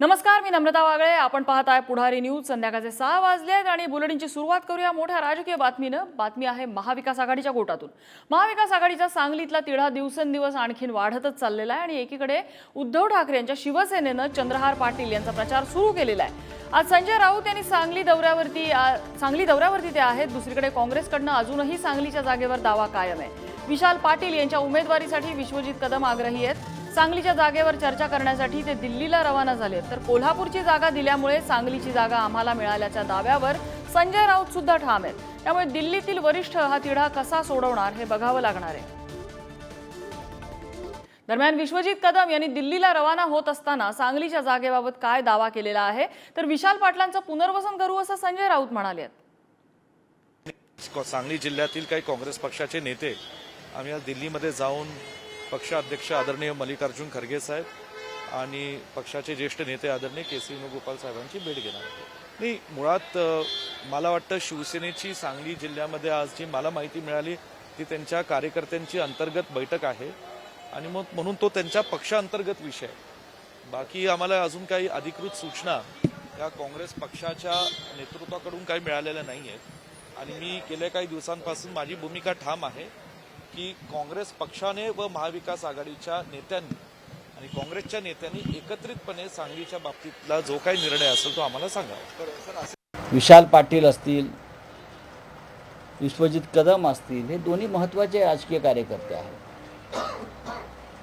नमस्कार मी नम्रता वागळे. आपण पाहत आहे पुढारी न्यूज. संध्याकाळचे सहा वाजले आहेत आणि बुलेटिनची सुरुवात करूया मोठ्या राजकीय बातमीनं. बातमी आहे महाविकास आघाडीच्या गोटातून. महाविकास आघाडीचा सांगलीतला तिढा दिवसेंदिवस आणखीन वाढतच चाललेला आहे आणि एकीकडे उद्धव ठाकरे यांच्या शिवसेनेनं चंद्रहार पाटील यांचा प्रचार सुरू केलेला आहे. आज संजय राऊत यांनी सांगली दौऱ्यावरती सांगली दौऱ्यावरती ते आहेत. दुसरीकडे काँग्रेसकडनं अजूनही सांगलीच्या जागेवर दावा कायम आहे. विशाल पाटील यांच्या उमेदवारीसाठी विश्वजित कदम आग्रही आहेत. सांगलीच्या जागेवर चर्चा करण्यासाठी ते दिल्लीला रवाना झाले. तर कोल्हापूरची जागा दिल्यामुळे सांगलीची जागा आम्हाला मिळाल्याच्या दाव्यावर संजय राऊत सुद्धा ठाम आहेत. त्यामुळे दिल्लीतील वरिष्ठ हा तिढा कसा सोडवणार हे बघावं लागणार आहे. दरम्यान विश्वजित कदम यांनी दिल्लीला रवाना होत असताना सांगलीच्या जागेबाबत काय दावा केलेला आहे? तर विशाल पाटलांचं पुनर्वसन करू असं संजय राऊत म्हणाले सांगली जिल्ह्यातील काही काँग्रेस पक्षाचे नेते आम्ही आज दिल्लीमध्ये जाऊन पक्षाध्यक्ष आदरणीय मल्लिकार्जुन खरगे साहेब आणि पक्षाचे ज्येष्ठ नेते आदरणीय के सी वेणुगोपाल साहेबांची भेट घेणार नाही मुळात मला वाटतं शिवसेनेची सांगली जिल्ह्यामध्ये आज जी मला माहिती मिळाली ती त्यांच्या कार्यकर्त्यांची अंतर्गत बैठक आहे. आणि मग म्हणून तो त्यांच्या पक्षांतर्गत विषय बाकी आम्हाला अजून काही अधिकृत सूचना या काँग्रेस पक्षाच्या नेतृत्वाकडून काही मिळालेल्या नाही आहेत आणि मी गेल्या काही दिवसांपासून माझी भूमिका ठाम आहे. की काँग्रेस पक्षाने व महाविकास आघाडीच्या नेत्यांनी आणि काँग्रेसच्या नेत्यांनी एकत्रितपणे सांगलीच्या बाबतीतला जो काही निर्णय असेल तो आम्हाला सांगावा. विशाल पाटील असतील विश्वजित कदम असतील हे दोन्ही महत्त्वाचे राजकीय कार्यकर्ते आहेत.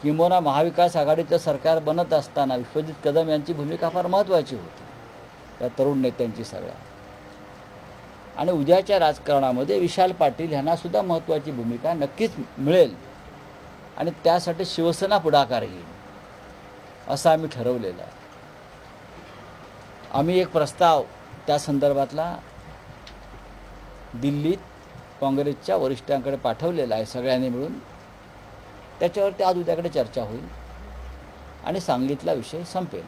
किंबहुना महाविकास आघाडीचं सरकार बनत असताना विश्वजित कदम यांची भूमिका फार महत्त्वाची होती. या तरुण नेत्यांची सगळ्या आणि उद्याच्या राजकारणामध्ये विशाल पाटील यांना सुद्धा महत्त्वाची भूमिका नक्कीच मिळेल. आणि त्यासाठी शिवसेना पुढाकार घेईल असं आम्ही ठरवलेलं आहे. आम्ही एक प्रस्ताव त्या संदर्भातला दिल्लीत काँग्रेसच्या वरिष्ठांकडे पाठवलेला आहे सगळ्यांनी मिळून. त्याच्यावरती आज उद्याकडे चर्चा होईल आणि सांगलीतला विषय संपेल.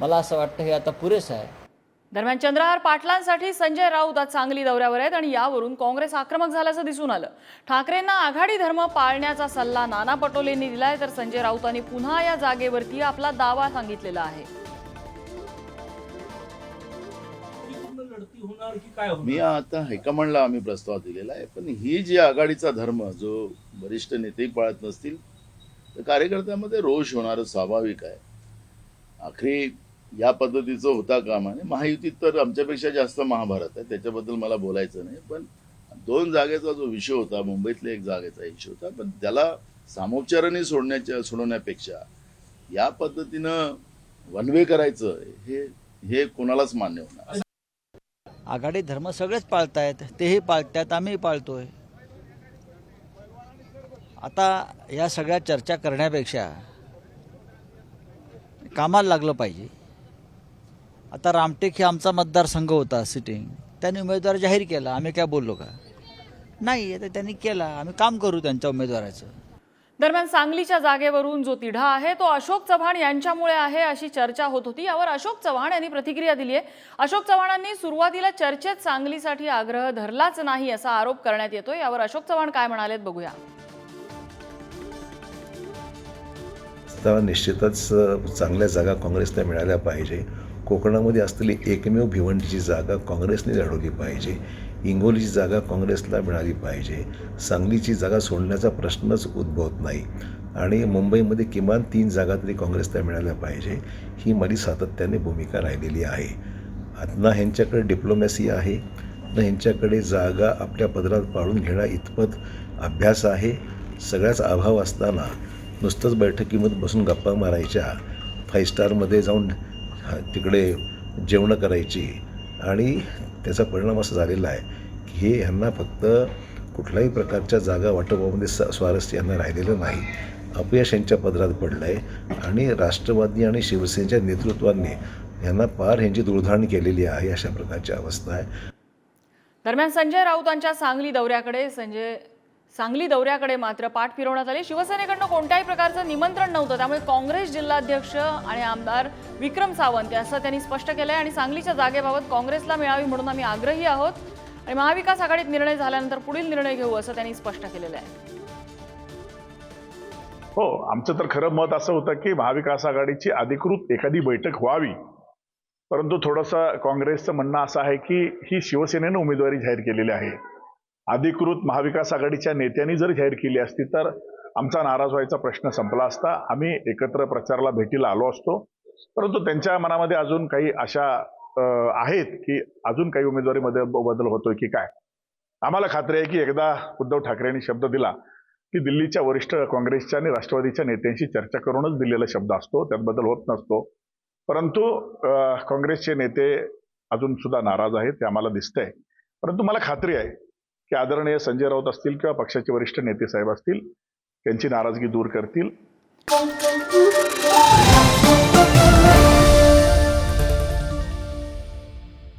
मला असं वाटतं हे आता पुरेसं आहे. दरम्यान चंद्रहार पाटलांसाठी संजय राऊत आज सांगली दौऱ्यावर आहेत आणि यावरून काँग्रेस आक्रमक झाल्याचं दिसून आलं. ठाकरेंना आघाडी धर्म पाळण्याचा सल्ला नाना पटोलेंनी दिलाय तर संजय राऊतांनी पुन्हा या जागेवरती आपला दावा सांगितलेला आहे. काय मी आता हायकमांडला आम्ही प्रस्ताव दिलेला आहे पण ही जी आघाडीचा धर्म जो वरिष्ठ नेते पाळत नसतील तर कार्यकर्त्यामध्ये रोष होणारं स्वाभाविक आहे. आखरी या पद्धतीचं होता कामा. नये महायुतीत तर आमच्यापेक्षा जास्त महाभारत आहे. त्याच्याबद्दल मला बोलायचं नाही. पण दोन जागेचा जो विषय होता मुंबईतल्या एक जागेचा इश्यू होता पण त्याला सामोपचाराने सोडण्याच्या सोडवण्यापेक्षा या पद्धतीनं वनवे करायचं हे हे कोणालाच मान्य होणार आघाडी धर्म सगळेच पाळतायत तेही पाळतात आम्ही पाळतोय. आता या सगळ्या चर्चा करण्यापेक्षा कामाला लागलं पाहिजे. आता रामटेक हे आमचा मतदारसंघ होता सिटिंग त्यांनी उमेदवार जाहीर केला. आम्ही काय बोललो का? नाही आता त्यांनी केला. आम्ही काम करू त्यांच्या उमेदवाराचं. दरम्यान सांगलीच्या जागेवरून जो तिढा आहे तो अशोक चव्हाण यांच्यामुळे आहे अशी चर्चा होत होती. यावर अशोक चव्हाण यांनी प्रतिक्रिया दिली आहे. अशोक चव्हाणांनी सुरुवातीला चर्चेत सांगलीसाठी आग्रह धरलाच नाही असा आरोप करण्यात येतोय. यावर अशोक चव्हाण काय म्हणालेत बघूया. तर निश्चितच चांगल्या जागा काँग्रेसला मिळाल्या पाहिजे. कोकणामध्ये असलेली एकमेव भिवंडीची जागा काँग्रेसने लढवली पाहिजे. इंगोलीची जागा काँग्रेसला मिळाली पाहिजे. सांगलीची जागा सोडण्याचा प्रश्नच उद्भवत नाही. आणि मुंबईमध्ये किमान तीन जागा तरी काँग्रेसला मिळाल्या पाहिजे. ही माझी सातत्याने भूमिका राहिलेली आहे. ना ह्यांच्याकडे डिप्लोमॅसी आहे. ना ह्यांच्याकडे जागा आपल्या पदरात पाळून घेण्या इतपत अभ्यास आहे. सगळ्याच अभाव असताना नुसतंच बैठकीमध्ये बसून गप्पा मारायच्या. फाईव्ह स्टारमध्ये जाऊन तिकडे जेवणं करायची. आणि त्याचा परिणाम असा झालेला आहे की हे ह्यांना फक्त कुठल्याही प्रकारच्या जागा वाटपामध्ये स स्वारस्य यांना राहिलेलं नाही. अपयश यांच्या पदरात पडलं आहे आणि राष्ट्रवादी आणि शिवसेनेच्या नेतृत्वाने यांना पार ह्यांची दुर्धाण केलेली आहे अशा प्रकारची अवस्था आहे. दरम्यान संजय राऊतांच्या सांगली दौऱ्याकडे संजय सांगली दौऱ्याकडे मात्र पाठ फिरवण्यात आली. शिवसेनेकडनं कोणत्याही प्रकारचं निमंत्रण नव्हतं. त्यामुळे काँग्रेस जिल्हाध्यक्ष आणि आमदार विक्रम सावंत असं त्यांनी स्पष्ट केलंय आणि सांगलीच्या जागेबाबत काँग्रेसला मिळावी म्हणून आम्ही आग्रही आहोत. आणि महाविकास आघाडीत निर्णय झाल्यानंतर पुढील निर्णय घेऊ असं त्यांनी स्पष्ट केलेलं आहे. हो आमचं तर खरं मत असं होतं की महाविकास आघाडीची अधिकृत एखादी बैठक व्हावी. परंतु थोडंसं काँग्रेसचं म्हणणं असं आहे की ही शिवसेनेनं उमेदवारी जाहीर केलेली आहे. अधिकृत महाविकास आघाडीच्या नेत्यांनी जर जाहीर केली असती तर आमचा नाराज व्हायचा प्रश्न संपला असता. आम्ही एकत्र प्रचाराला भेटीला आलो असतो. परंतु त्यांच्या मनामध्ये अजून काही अशा आहेत की अजून काही उमेदवारीमध्ये बदल होतोय की काय? आम्हाला खात्री आहे की एकदा उद्धव ठाकरेंनी शब्द दिला की दिल्लीच्या वरिष्ठ काँग्रेसच्या आणि राष्ट्रवादीच्या नेत्यांशी चर्चा करूनच दिलेला शब्द असतो. त्यात बदल होत नसतो. परंतु काँग्रेसचे नेते अजून सुद्धा नाराज आहेत ते आम्हाला दिसतंय. परंतु मला खात्री आहे की आदरणीय संजय राऊत असतील किंवा पक्षाचे वरिष्ठ नेते साहेब असतील त्यांची नाराजगी दूर करतील.